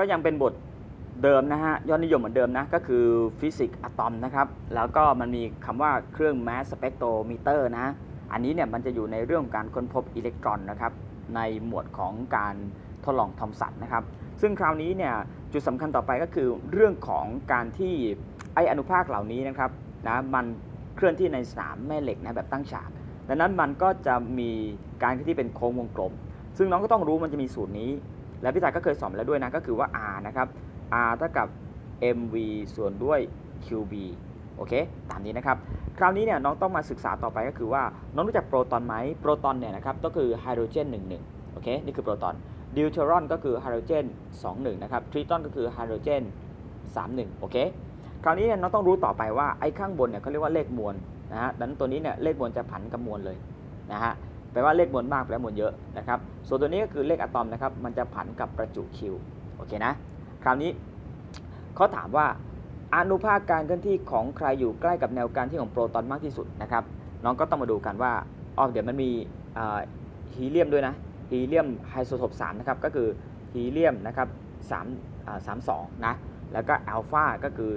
ก็ยังเป็นบทเดิมนะฮะยอดนิยมเหมือนเดิมนะ ก็คือฟิสิกส์อะตอมนะครับ แล้วก็มันมีคำว่าเครื่อง mass spectrometer นะอันนี้เนี่ยมันจะอยู่ในเรื่องของการค้นพบอิเล็กตรอนนะครับ ในหมวดของการทดลองทอมสันนะครับ ซึ่งคราวนี้เนี่ยจุดสำคัญต่อไปก็คือเรื่องของการที่ไออนุภาคเหล่านี้นะครับนะมันเคลื่อนที่ในสนามแม่เหล็กนะแบบตั้งฉากดังนั้นมันก็จะมีการที่เป็นโค้งวงกลม ซึ่งน้องก็ต้องรู้มันจะมีสูตรนี้ และพี่ตายก็เคยสอนแล้วด้วยนะก็คือว่า r นะครับ r เท่ากับ mv ส่วนด้วย qb โอเค ตามนี้นะครับ คราวนี้เนี่ยน้องต้องมาศึกษาต่อไปก็คือว่า น้องรู้จักโปรตอนไหมโปรตอนเนี่ยนะครับ ก็คือไฮโดรเจน11 โอเค นี่คือโปรตอน ดิวเทอรอนก็คือไฮโดรเจน21 นะครับ ทริตอนก็คือไฮโดรเจน31 โอเค คราวนี้เนี่ยน้องต้องรู้ต่อไปว่าไอ้ข้างบนเนี่ยเขาเรียกว่าเลขมวลนะฮะ ดังนั้นตัวนี้เนี่ยเลขมวลจะผันกับมวลเลยนะฮะ แปลว่าเลขมวลมากแปลว่ามวลเยอะนะครับ ส่วนตัวนี้ก็คือเลขอะตอมนะครับ มันจะผันกับประจุคิวโอเคนะ คราวนี้เขาถามว่าอนุภาคการเคลื่อนที่ของใครอยู่ใกล้กับแนวการที่ของโปรตอนมากที่สุดนะครับ น้องก็ต้องมาดูกันว่าอ๋อเดี๋ยวมันมีฮีเลียมด้วยนะฮีเลียมไฮโซโทป3นะครับก็คือฮีเลียมนะครับ3อ่า32นะแล้วก็อัลฟาก็คือ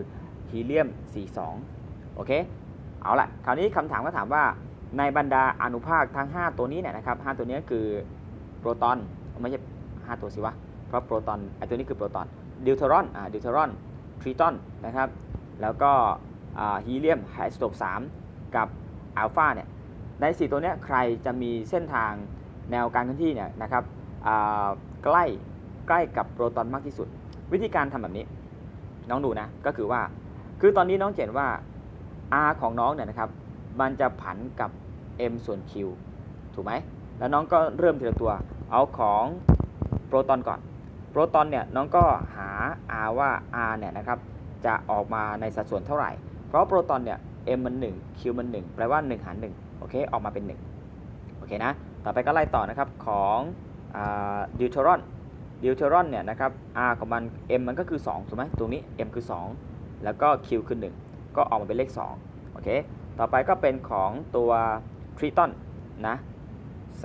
ฮีเลียม 42 โอเค เอาละคราวนี้คำถามก็ถามว่า ในบรรดาอนุภาคทั้ง 5 ตัวนี้เนี่ยนะครับ5ตัวนี้คือโปรตอนไม่ใช่ 5 ตัวสิวะ เพราะโปรตอนไอตัวนี้คือโปรตอนดิวเทอรอนอ่าดิวเทอรอนทริตอนนะครับ แล้วก็อ่าฮีเลียมไฮสโตป3กับอัลฟาเนี่ยใน 4 ตัวเนี้ยใครจะมีเส้นทางแนวการเคลื่อนที่เนี่ยนะครับใกล้ใกล้กับโปรตอนมากที่สุด วิธีการทำแบบนี้น้องดูนะ ก็คือว่า คือตอนนี้น้องเห็นว่า R ของน้องเนี่ยนะครับ มันจะผันกับ m ส่วน q ถูกไหม แล้วน้องก็เริ่มทีละตัว เอาของโปรตอนก่อน โปรตอนเนี่ยน้องก็หา r ว่า r เนี่ยนะครับจะออกมาในสัดส่วนเท่าไหร่ เพราะโปรตอนเนี่ย m มัน 1 q มัน 1 แปลว่า 1 หาร 1 โอเค ออกมาเป็น 1 โอเคนะ ต่อไปก็ไล่ต่อนะครับของดิวเทอรอนดิวเทอรอนเนี่ยนะครับ r ของมัน m มันก็คือ2ถูกไหมตรงนี้ m คือ 2 แล้วก็ q คือ 1 ก็ออกมาเป็นเลข 2 เค ต่อไปก็เป็นของตัวทริตอนนะ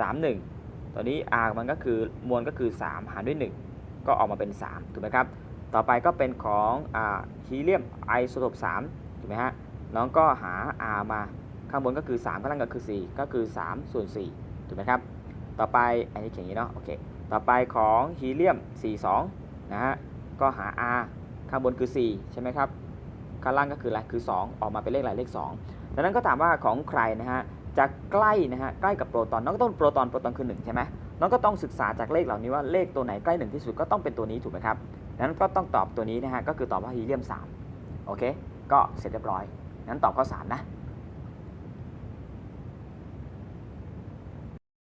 31ตัวนี้ r มันก็คือมวลก็คือ 3 หารด้วย 1 ก็ออกมาเป็น 3 ถูกไหมครับ ต่อไปก็เป็นของฮีเลียมไอโซโทป3ถูกไหมฮะ น้องก็หา r มา ข้างบนก็คือ 3 ข้างล่างก็คือ 4 ก็คือ 3 ส่วน 4 ถูกไหมครับ ต่อไปอันนี้เขียนอย่างนี้เนาะ โอเค ต่อไปของฮีเลียม 42 นะฮะ ก็หา r ข้างบนคือ 4 ใช่ไหมครับ ข้างล่างก็คืออะไรคือ 2 ออกมาเป็นเลขอะไรเลข2ดังนั้นก็ถามว่าของใครนะฮะจะใกล้นะฮะใกล้กับโปรตอนน้องก็ต้องโปรตอนโปรตอนคือ1ใช่ไหมน้องก็ต้องศึกษาจากเลขเหล่านี้ว่าเลขตัวไหนใกล้1ที่สุดก็ต้องเป็นตัวนี้ถูกไหมครับดังนั้นก็ต้องตอบตัวนี้นะฮะก็คือตอบว่าฮีเลียม3โอเคก็เสร็จเรียบร้อยงั้นตอบข้อ3นะ